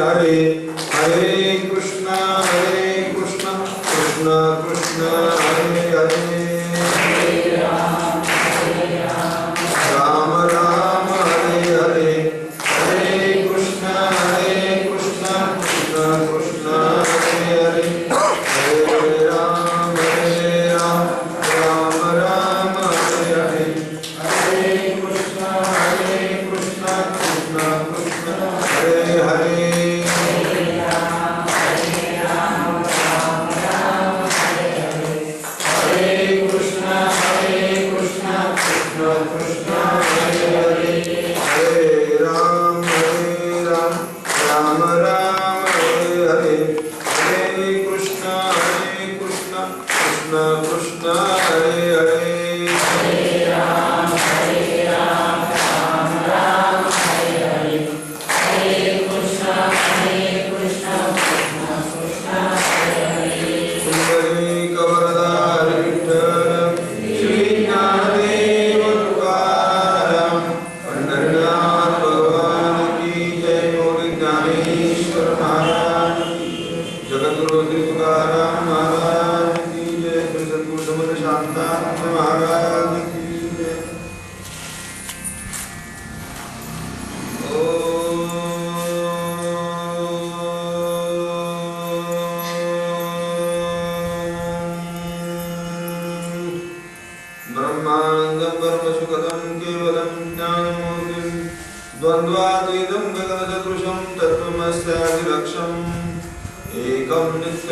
还有，还有。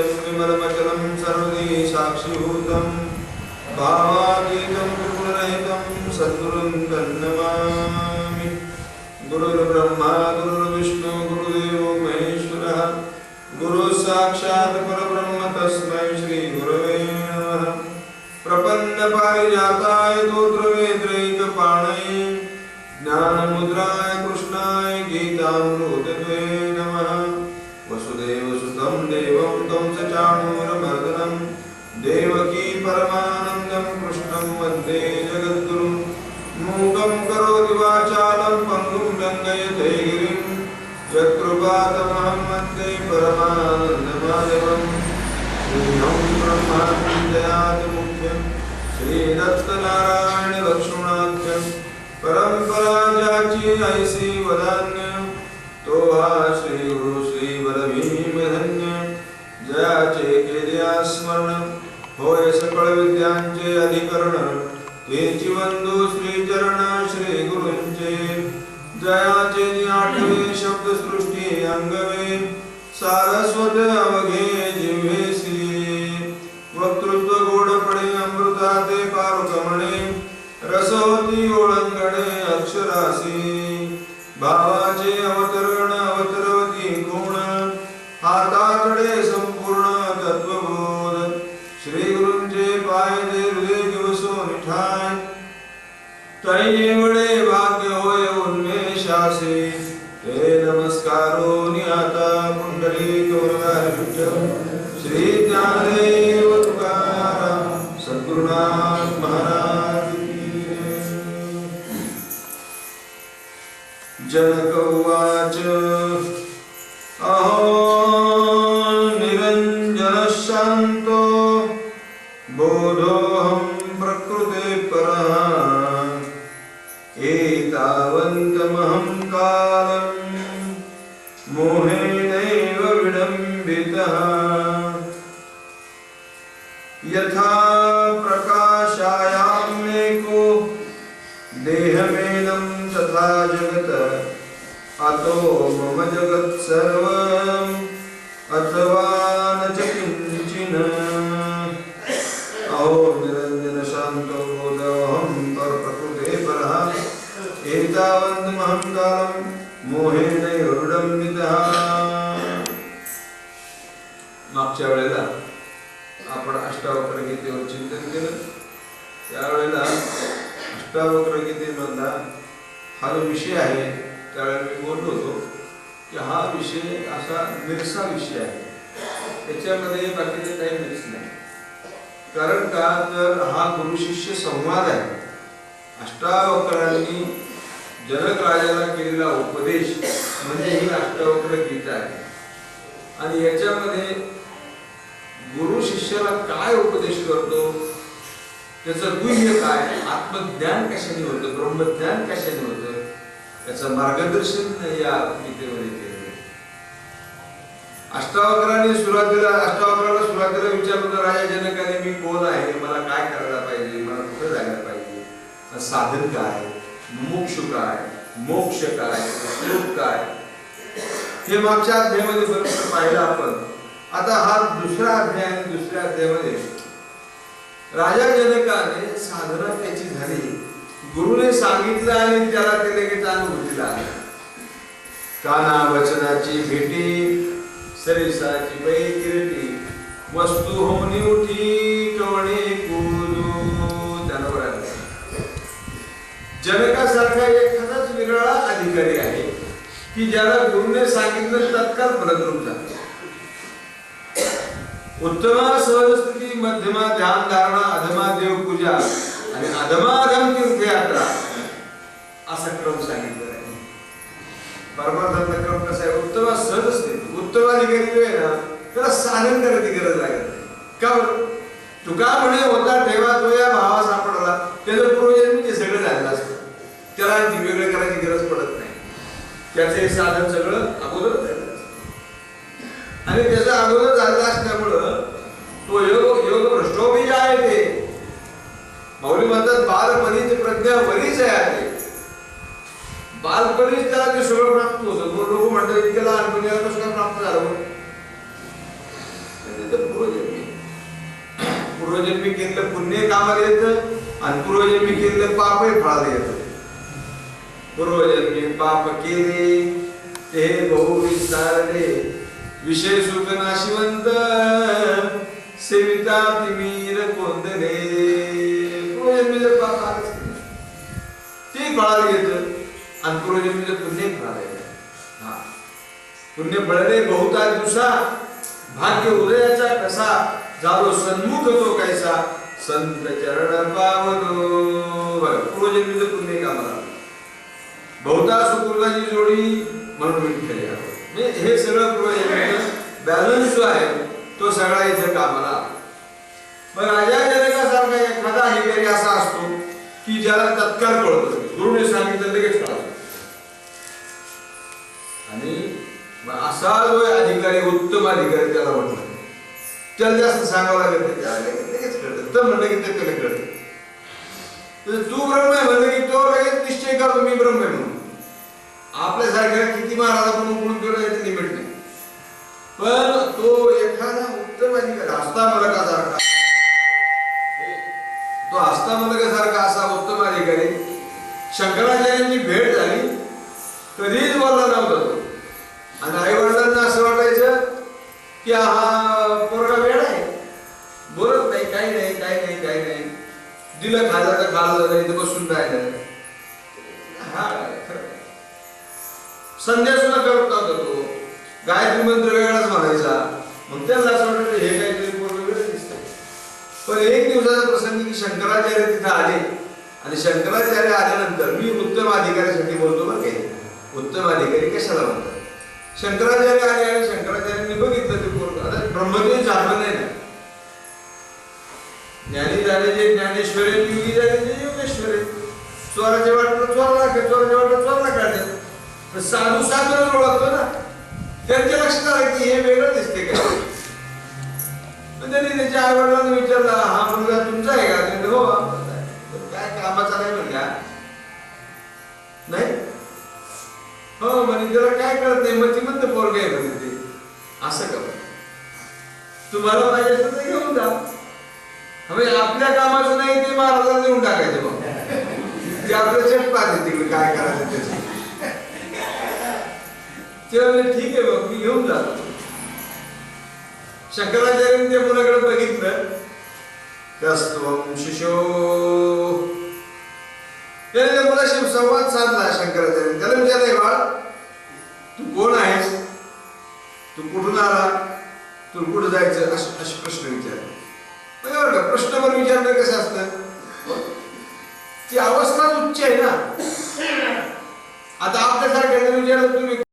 एकं नित्यं विमलमचलं साक्षिभूतं भावातीतं त्रिगुणरहितं सद्गुरुं तन्नमामि गुरुर्ब्रह्मा गुरुर्विष्णु गुरुदेवो महेश्वरः गुरु साक्षात् परब्रह्म तस्मै श्रीगुरवे नमः प्रपन्नपारिजाताय दोत्रवे पङ्गुं रङ्गयते गिरिं यत्कृपातमहं वन्दे श्रीहं ऐसी वदान्य। तो हा श्री गुरु श्री बलभीम जयाचे केल्या स्मरण। होय सकळ विद्यांचे अधिकरण। तेची वंदू श्रीचरण श्री गुरूंचे जयाचे आठवे शब्द सृष्टी अंगवे सारस्वत अवघे जिव्हेसी वक्तृत्व गोड पडे गोडपणे अमृताते पारुकमणे रसवती ओळंगणे अक्षरासी. भावाचे अवतरण अवतरवती गुण हाताकडे संपूर्ण तत्वबोध. श्री गुरुंचे पाय दे दिवसो निठाय तै निवडे उन्मेषासे ते नमस्कारो निहाता कुंडली गौरवार श्री ज्ञानदेव तुकाराम सद्गुरुनाथ महाराज जनक उवाच। विडम्बितः यथा प्रकाशायामेको देहमेनं तथा जगत् अतो मम जगत् सर्वम् अथवा न च किञ्चिन। अहो निरञ्जनशान्तो बोधोऽहं परप्रकृते परः। एतावन्तमहं कालम् त्यावेळेला अष्टावक्र गीतेमधला हा जो विषय आहे त्यावेळेला मी बोललो होतो की हा विषय असा निरसा विषय आहे. त्याच्यामध्ये बाकीचे काही मिक्स नाही. कारण का तर हा गुरु शिष्य संवाद आहे. अष्टावक्रांनी जनक राजाला केलेला उपदेश म्हणजे ही अष्टावक्र गीता आहे. आणि याच्यामध्ये गुरु शिष्याला काय उपदेश करतो? त्याचं गुह्य काय? आत्मज्ञान कशाने होतं? ब्रह्मज्ञान कशाने होतं? त्याचं मार्गदर्शन या गीतेमध्ये केलं आहे. अष्टावक्राने सुरुवातीला अष्टावक्राला सुरुवातीला विचारलं राजा जनकाने मी कोण आहे? मला काय करायला पाहिजे? मला कुठे जायला पाहिजे? साधन काय मोक्ष काय मोक्ष काय श्लोक काय हे मागच्या अध्यायामध्ये बरोबर पाहिलं आपण. आता हा दुसरा अध्याय दुसऱ्या अध्यायामध्ये राजा जनकाने साधना त्याची झाली. गुरुने सांगितलं आणि त्याला ते लगेच अनुभूतीला काना वचनाची भेटी सरिसाची पै किरटी वस्तू होनी उठी कवणे कुदू त्यानं बरं जनकासारखा एखादाच वेगळा अधिकारी आहे की ज्याला गुरुने सांगितलं तत्काळ फलद्रूप झाला. उत्तमा सहजस्थिती मध्यमा ध्यान धारणा अधमा देव पूजा आणि अधमाधम तीर्थयात्रा. असा क्रम सांगितलेला आहे. परमार्थातला क्रम कसा आहे? उत्तमा सहजस्थिती उत्तम अधिकारी जो आहे ना त्याला साधन करायची गरज लागत नाही. का बरं? तुका म्हणे होता ठेवा तो या भावा सापडला. त्याचं पूर्वजन्मी ते सगळं झालेलं असतं. त्याला वेगळं करायची गरज पडत नाही. त्याचं हे साधन सगळं अगोदर आणि त्याचा अगोदर झालेला असल्यामुळं तो योग योग भ्रष्टोबीज आहे ते. माऊली म्हणतात बालपणीची प्रज्ञा वरीच आहे बालपणीच त्याला ते सगळं प्राप्त होतं. मग लोक म्हणतात की त्याला अनुभव कसं काय प्राप्त झालं. पूर्वजन्मी. पूर्वजन्मी केलेलं पुण्य कामाला येतं आणि पूर्वजन्मी केलेलं पापही फळाला येतं. पूर्वजन्मी पाप केले ते बहु विचारले विषय सुख नाशिवंत सेविता तिमीर कोंदने पूर्वजन्मीचं पाप आलंच नाही. ते फळाला येतं आणि पूर्वजन्मीचं पुण्य फळाला येतं हा पुण्य बळले बहुता दिवसा भाग्य उदयाचा कसा झालो सन्मुख तो कैसा संत चरण पावलो बरं, पूर्वजन्मीचं पुण्य कामाला बहुता सुकृताची जोडी म्हणून विठ्ठल यावं. म्हणजे हे सगळं पूर्वजन्मी बॅलन्स जो आहे तो सगळा इथे कामाला मग राजा जनकासारखा एखादा अधिकारी असा असतो की ज्याला तत्काळ कळतो. गुरुने सांगितलं लगेच कळतो. आणि असा जो अधिकारी उत्तम अधिकारी त्याला म्हटलं त्याला जास्त सांगावं लागत नाही लगेच कळतं. तर म्हणलं की ते त्याला कळतं. तू ब्रह्म आहे म्हणलं की तो लगेच निश्चय करतो मी ब्रह्म आहे म्हणून. आपल्यासारख्या किती महाराजा म्हणून उकळून केलं याची लिमिट पण तो एखादा उत्तम अधिकारी हस्तामलकासारखा तो आस्थामलकासारखा असा उत्तम अधिकारी. शंकराचार्यांची भेट झाली. कधीच बोलला नव्हता तो. आणि आई वडिलांना असं वाटायचं की हा पोरगा वेळ आहे. बोलत नाही काही नाही काही नाही काही नाही. दिलं खायला तर खाल्लं नाही तर बसून राहिलं. हा संध्या सुद्धा करत नव्हता तो. गायत्री मंत्र वेगळाच म्हणायचा मग त्यांना असं वाटतं हे काहीतरी पोरग वेगळं दिसतंय. पण एक दिवसाचा प्रसंग की शंकराचार्य तिथं आले. आणि शंकराचार्य आल्यानंतर मी उत्तम अधिकाऱ्यासाठी बोलतो बरं काही उत्तम अधिकारी कशाला म्हणतात? शंकराचार्य आले आणि शंकराचार्यांनी बघितलं ते पोरग. आता ब्रह्मदेव झालं नाही ना. ज्ञानी झाले जे ज्ञानेश्वर आहेत, योगी झाले जे योगेश्वर. आहेत. चोराच्या वाटलं चोरला का चोराच्या वाटलं चोरला काढलं साधू साधूच ओळखतो ना. त्यांच्या लक्षात आलं की हे वेगळं दिसते काय पण त्यांनी त्याच्या आई वडिलांना विचारला हा मुलगा तुमचा आहे का? त्यांनी हो काय कामाचा नाही म्हणल्या नाही. हो म्हणे त्याला काय कळत नाही? मग ती म्हणते पोरग आहे म्हणे ते. असं का तुम्हाला पाहिजे असेल तर घेऊन जा. म्हणजे आपल्या कामाचं नाही ते महाराजांना देऊन टाकायचं मग ते आपलं चट पाहते काय करायचं त्याचं? ते ठीक आहे बघ मी घेऊन जातो. शंकराचार्यांनी त्या मुलाकडे बघितलं. कस्तवं शिशो. त्याने त्या मुलाशी संवाद साधला शंकराचार्य त्याला विचारले बाळ तू कोण आहेस? तू कुठून आला? तू कुठं जायचं? असे असे प्रश्न विचारले. म्हणजे का प्रश्न पण विचारणं कसं असतं? ती अवस्थाच उच्च आहे ना. आता आपल्यासारख्या विचारलं तुम्ही